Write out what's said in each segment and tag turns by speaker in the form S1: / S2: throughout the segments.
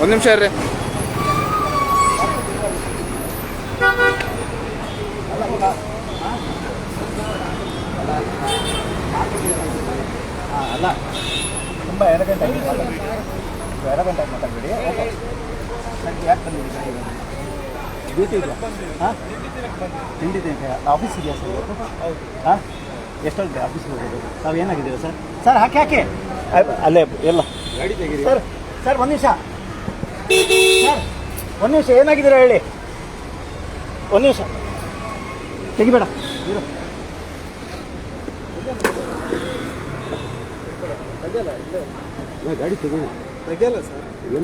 S1: ಒಂದು ನಿಮಿಷ ಇರ್ರಿ.
S2: ಅಲ್ಲ ತುಂಬ ಮಾತಾಡ್ಬೇಡಿ ಯಾಕೆ ಡ್ಯೂಟಿ ಹಾಂ ಆಫೀಸ್ ಇದೆಯಾ ಸರ್ ಹಾಂ ಎಷ್ಟೊಂದು ಆಫೀಸ್ಗೆ ಹೋಗೋದು ನಾವು ಸರ್ ಸರ್ ಹಾಕಿ. ಹಾಕಿ ಅಲ್ಲೇ, ಎಲ್ಲ. ಸರ್ ಸರ್, ಒಂದು ನಿಮಿಷ. ಒಂದು ನಿಮಿಷ ಏನಾಗಿದ್ದೀರಾ ಹೇಳಿ? ಒಂದು ನಿಮಿಷ. ತೆಗಿಬೇಡ. ಇರು.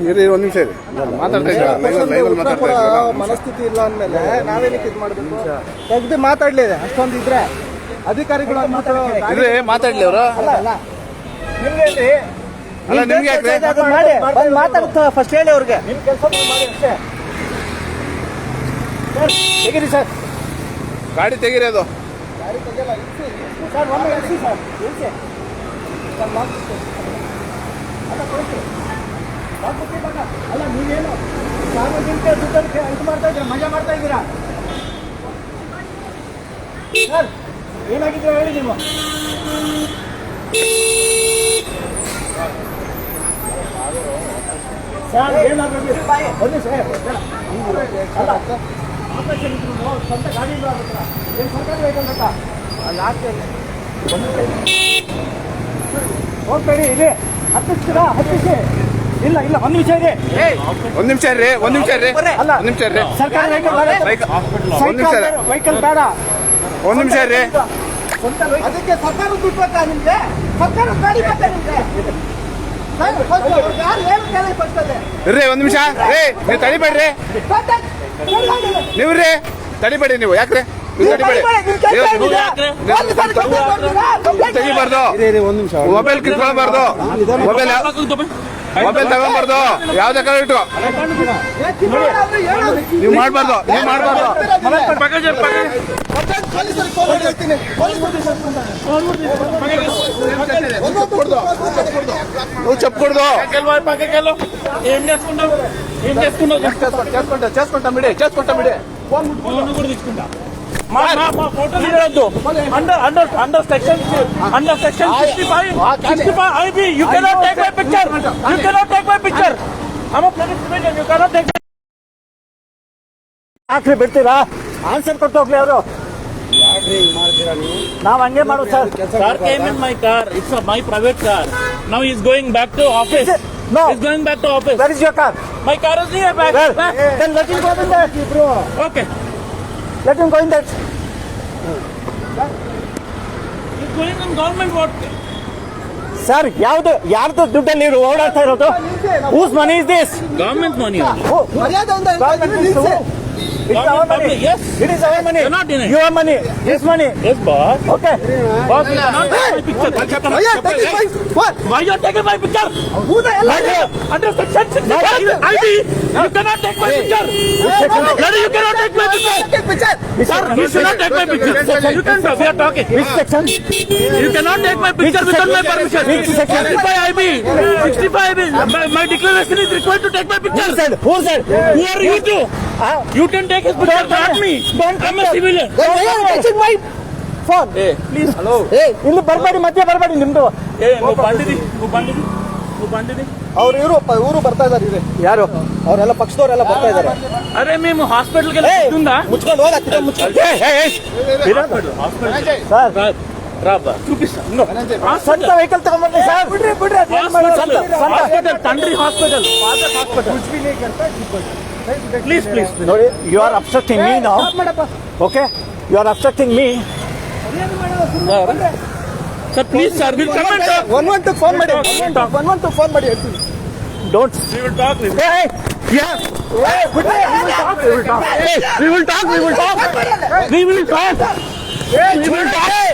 S1: ಇರ್ರಿ ಒಂದು ನಿಮಿಷ ಇರಿ. ಮಾತಾಡ್ತಾ ಇದ್ದೀರಾ? ಲೈವಲ್ಲಿ ಲೈವಲ್ಲಿ ಮಾತಾಡ್ತಾ ಇದ್ದೀರಾ?
S3: ಮನಸ್ಥಿತಿ ಇಲ್ಲ ಅಂದ್ಮೇಲೆ ನಾವೇನಕ್ಕೆ ಇದು ಮಾಡಬೇಕು? ತೆಗ್ದು ಮಾತಾಡ್ಲಿ ಅಷ್ಟೊಂದು ಇದ್ರೆ. ಅಧಿಕಾರಿಗಳು
S1: ಇರ್ರಿ ಮಾತಾಡ್ಲಿ ಅವರು.
S3: ಅಲ್ಲ ಅಲ್ಲ. ನಿಮ್ಗೆ ಹೇಳಿ
S1: ಅಲ್ಲ ನಿಮ್ಗೆ ಯಾಕ್ರಿ?
S3: ಅದು ಮಾಡಿ. ಬಂದು ಮಾತಾಡ್ತಾ ಫಸ್ಟ್ ಹೇಳಿ ಅವ್ರಿಗೆ. ನಿಮ್ಮ ಕೆಲಸ ಮಾಡಿ ಅಷ್ಟೇ. ಸರ್ ತೆಗೀರಿ ಸರ್.
S1: ಗಾಡಿ ತೆಗೀರಿ ಅದು.
S3: ಸರ್ ಒಮ್ಮೆ ಇಳಿಸಿ ಸರ್. ಇಳಿಸಿ. ಸರ್ ಲಾಕ್ ಅಲ್ಲ ಲಾಕ್. ಅಲ್ಲ ನೀವೇನು ಸಾರ್ವಜನಿಕ ದುಡ್ಡನ್ನು ಇದು ಮಾಡ್ತಾ ಇದ್ದೀರಾ? ಮಜಾ ಮಾಡ್ತಾ ಇದ್ದೀರಾ? ಸರ್ ಏನಾಗಿದ್ದೀರಾ ಹೇಳಿ ನೀವು? Sir sir. ಅಲ್ಲ ಆಪರೇಷನ್ ಇದ್ರು ಸ್ವಂತ ಗಾಡಿ ಇಲ್ಲ ಅವ್ರ ಹತ್ರ? ಏನು ಸರ್ಕಾರ ಬೇಕಂತ ಅಲ್ಲಿ ಆಗ್ತದೆ ಹೋಗ್ಬೇಡಿ ಇದೆ ಹತ್ತಿಸ್ತೀರಾ ಹತ್ತಿಸಿ ಇಲ್ಲ. ಇಲ್ಲ ಒಂದು ನಿಮಿಷ ಇದೆ
S1: ಒಂದ್ ನಿಮಿಷ ಇರ್ರಿ ಒಂದು ನಿಮಿಷ ಇರ್ರಿ.
S3: ಅಲ್ಲ.
S1: ಒಂದ್ ನಿಮಿಷ ಇರ್ರಿ.
S3: ಸರ್ಕಾರ
S1: ಒಂದ್ ನಿಮಿಷ
S3: ವೆಹಿಕಲ್ ಬೇಡ.
S1: ಒಂದ್ ನಿಮಿಷ ಇರ್ರಿ.
S3: ಅದಕ್ಕೆ ಸರ್ಕಾರ ದುಡ್ಡು ಬೇಕಾ ನಿಮ್ಗೆ? ಸರ್ಕಾರ ಗಾಡಿ ಬೇಕಾ ನಿಮ್ಗೆ?
S1: ಇರ್ರಿ ಒಂದು ನಿಮಿಷ. ರೇ ನೀವು ತಡಿಬೇಡ್ರಿ. ನೀವ್ರಿ ತಡಿಬೇಡಿ ನೀವು. ಯಾಕ್ರಿ? ತೆಗಿಬಾರ್ದು.
S3: ಒಂದು ನಿಮಿಷ.
S1: ಮೊಬೈಲ್ ಕಿತ್ಕೊಳ್ಬಾರ್ದು. ಮೊಬೈಲ್ ಮೊಬೈಲ್ ತಗೊಂಬಾರ್ದು ಯಾವ್ದೇ ಕಾಲ ಇಟ್ಟು ನೀವು ಮಾಡ್ಬಾರ್ದು ನೀವು ಮಾಡ್ಬಾರ್ದು నువ్వు చెప్పకూడదు
S4: ఏం చేసుకుంటావు ఏం చేసుకుంటావు
S1: చేసుకుంటా చేసుకుంటాం ఇడే చేసుకుంటాం ఇడే
S4: ఫోన్ కూడా తీసుకుంటా under section under section 65 65 IB you cannot take
S3: my picture
S4: you cannot take my picture I'm a
S3: No.
S4: He's going back to office.
S3: Where is your car?
S4: My car is here back.
S3: Well,
S4: back.
S3: Then let him go in there.
S4: Okay.
S3: Let him going that that
S4: He's going in government what?
S3: Sir ಯಾವ್ದು ಯಾರ್ದು ದುಡ್ಡಲ್ಲಿ ಇವ್ರು ಓಡಾಡ್ತಾ ಇರೋದು whose money is this
S4: Government money.
S3: Government
S4: money, yes.
S3: It is our money.
S4: You're not denying.
S3: Your money. His money.
S4: Yes, boss.
S3: Okay.
S4: You cannot take my picture. Why you are taking my picture? Under section 65 ID, you cannot take my picture. Lady, you cannot take my picture. Sir, you should not take my picture. You can. We are talking.
S3: Which section?
S4: You cannot take my picture without my permission.
S3: Which section?
S4: 65 IB. 65 IB. My, my declaration is required to take my picture.
S3: Who said? Who said?
S4: Who are you?
S3: Ah,
S4: You can take his picture, not me. I'm a civilian.
S3: Why are you touching my phone
S4: ಏ please hello.
S3: ಏ ಇಲ್ಲಿ ಬರಬೇಡಿ ಮತ್ತೆ ಬರಬೇಡಿ ನಿಮ್ದು.
S4: ಏ ನೀವು ಬಂದಿದಿ ನೀವು ಬಂದಿದಿ ನೀವು ಬಂದಿದಿ
S3: ಅವ್ರು ಇವರು ಇವರು ಬರ್ತಾ ಇದಾರೆ ಇವ್ರೆ. ಯಾರು? ಅವರೆಲ್ಲ ಪಕ್ಷದವರೆಲ್ಲ ಬರ್ತಾ ಇದಾರೆ
S4: ಅರೆ ಮೇಮ್ ಹಾಸ್ಪಿಟಲ್ಗೆ
S3: ಮುಚ್ಕೊಂಡು ಹೋಗ ಸರ್ ಸ್ವಂತ ವೆಹಿಕಲ್ ತಗೊಂಡ್ಬನ್ನಿ ಸರ್ ಬಿಡ್ರಿ ಬಿಡ್ರಿ
S4: ಹಾಸ್ಪಿಟಲ್ ತಂಡ್ರಿ ಹಾಸ್ಪಿಟಲ್ ಪ್ಲೀಸ್ ಪ್ಲೀಸ್
S3: ನೋಡಿ ಯು ಆರ್ ಅಪ್ಸೆಟಿಂಗ್ ಮೀ ನಾವು okay you are upsetting me
S4: sir please sir will come and talk
S3: one one two phone ಮಾಡಿ. ಒನ್ ಒನ್ ಟು ಫೋನ್ ಮಾಡಿ ಹೇಳ್ತೀನಿ. Don't
S4: we will talk
S3: with hey yeah. Hey good day
S4: we will talk we will talk we will talk we will talk we will talk